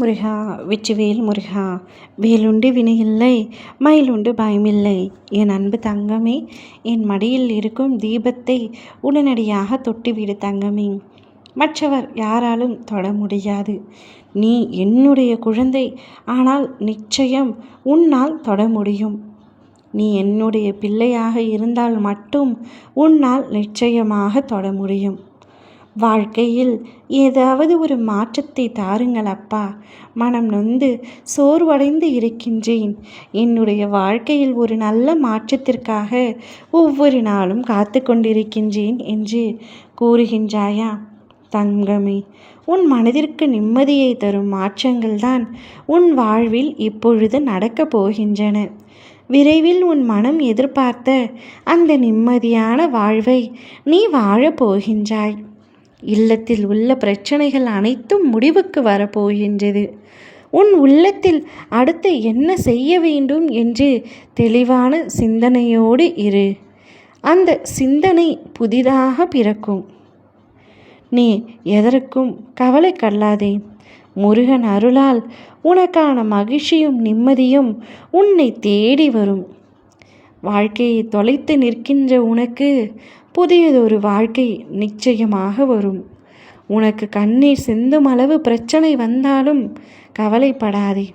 முருகா வெற்றிவேல் முருகா வேலுண்டு வினையில்லை மயிலுண்டு பயமில்லை. என் அன்பு தங்கமே என் மடியில் இருக்கும் தீபத்தை உடனடியாக தொட்டுவிடு தங்கமே. மற்றவர் யாராலும் தொட முடியாது. நீ என்னுடைய குழந்தை ஆனால் நிச்சயம் உன்னால் தொட முடியும். நீ என்னுடைய பிள்ளையாக இருந்தால் மட்டும் உன்னால் நிச்சயமாக தொட முடியும். வாழ்க்கையில் ஏதாவது ஒரு மாற்றத்தை தாருங்கள் அப்பா. மனம் நொந்து சோர்வடைந்து இருக்கின்றேன். என்னுடைய வாழ்க்கையில் ஒரு நல்ல மாற்றத்திற்காக ஒவ்வொரு நாளும் காத்து கொண்டிருக்கின்றேன் என்று கூறுகின்றாயா? தங்கமே உன் மனதிற்கு நிம்மதியை தரும் மாற்றங்கள் தான் உன் வாழ்வில் இப்பொழுது நடக்கப் போகின்றன. விரைவில் உன் மனம் எதிர்பார்த்த அந்த நிம்மதியான வாழ்வை நீ வாழப் போகின்றாய். இல்லத்தில் உள்ள பிரச்சனைகள் அனைத்தும் முடிவுக்கு வரப்போகின்றது. உன் உள்ளத்தில் அடுத்து என்ன செய்ய வேண்டும் என்று தெளிவான சிந்தனையோடு இரு. அந்த சிந்தனை புதிதாக பிறக்கும். நீ எதற்கும் கவலை கல்லாதே. முருகன் அருளால் உனக்கான மகிழ்ச்சியும் நிம்மதியும் உன்னை தேடி வரும். வாழ்க்கையை தொலைத்து நிற்கின்ற உனக்கு புதியதொரு வாழ்க்கை நிச்சயமாக வரும். உனக்கு கண்ணீர் சிந்தும் அளவு பிரச்சனை வந்தாலும் கவலைப்படாதே.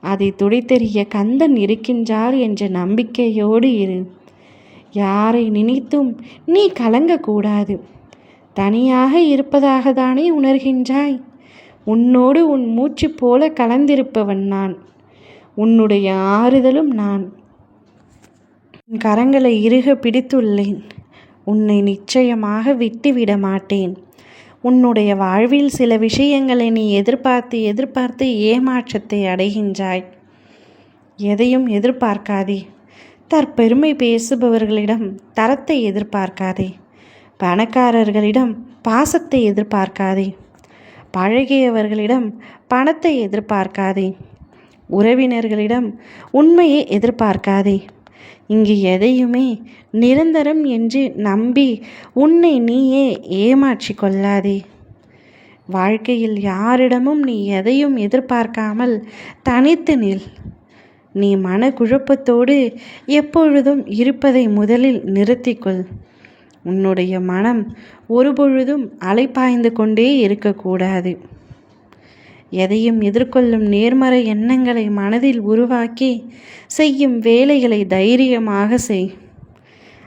அதை துடைத்தெறிய கந்தன் இருக்கின்றார் என்ற நம்பிக்கையோடு இரு. யாரை நினைத்தும் நீ கலங்கக்கூடாது. தனியாக இருப்பதாக தானே உணர்கின்றாய். உன்னோடு உன் மூச்சு போல கலந்திருப்பவன் நான். உன்னுடைய ஆறுதலும் நான். கரங்களை இறுக பிடித்துள்ளேன். உன்னை நிச்சயமாக விட்டுவிட மாட்டேன். உன்னுடைய வாழ்வில் சில விஷயங்களை நீ எதிர்பார்த்து எதிர்பார்த்து ஏமாற்றத்தை அடைகின்றாய். எதையும் எதிர்பார்க்காதே. தற்பெருமை பேசுபவர்களிடம் தரத்தை எதிர்பார்க்காதே. பணக்காரர்களிடம் பாசத்தை எதிர்பார்க்காதே. பழகியவர்களிடம் பணத்தை எதிர்பார்க்காதே. உறவினர்களிடம் உண்மையை எதிர்பார்க்காதே. இங்கு எதையுமே நிரந்தரம் என்று நம்பி உன்னை நீயே ஏமாற்றி கொள்ளாதே. வாழ்க்கையில் யாரிடமும் நீ எதையும் எதிர்பார்க்காமல் தனித்து நில். நீ மனக்குழப்பத்தோடு எப்பொழுதும் இருப்பதை முதலில் நிறுத்திக்கொள் உன்னுடைய மனம் ஒருபொழுதும் அலைப்பாய்ந்து கொண்டே இருக்கக்கூடாது. எதையும் எதிர்கொள்ளும் நேர்மறை எண்ணங்களை மனதில் உருவாக்கி செய்யும் வேலைகளை தைரியமாக செய்.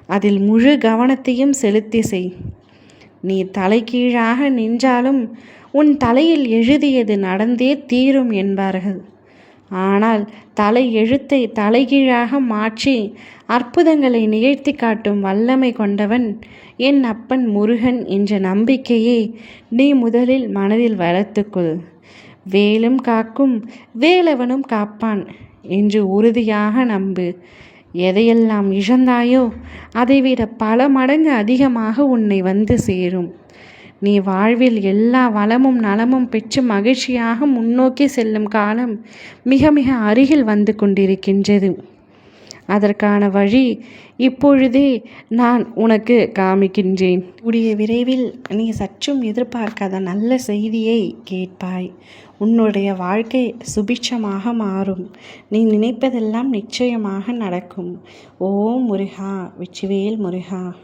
அதில் முழு கவனத்தையும் செலுத்தி செய். நீ தலைகீழாக நின்றாலும் உன் தலையில் எழுதியது நடந்தே தீரும் என்பார்கள். ஆனால் தலை எழுத்தை தலைகீழாக மாற்றி அற்புதங்களை நிகழ்த்தி காட்டும் வல்லமை கொண்டவன் என் அப்பன் முருகன் என்ற நம்பிக்கையை நீ முதலில் மனதில் வளர்த்துக்கொள். வேலும் காக்கும் வேலவனும் காப்பான் என்று உறுதியாக நம்பு. எதையெல்லாம் இழந்தாயோ அதைவிட பல மடங்கு அதிகமாக உன்னை வந்து சேரும். நீ வாழ்வில் எல்லா வளமும் நலமும் பெற்று மகிழ்ச்சியாக முன்னோக்கி செல்லும் காலம் மிக மிக அருகில் வந்து கொண்டிருக்கின்றது. அதற்கான வழி இப்பொழுதே நான் உனக்கு காமிக்கின்றேன். உடைய விரைவில் நீ சற்றும் எதிர்பார்க்காத நல்ல செய்தியை கேட்பாய். உன்னுடைய வாழ்க்கை சுபிட்சமாக மாறும். நீ நினைப்பதெல்லாம் நிச்சயமாக நடக்கும். ஓ முருகா வெற்றிவேல் முருகா.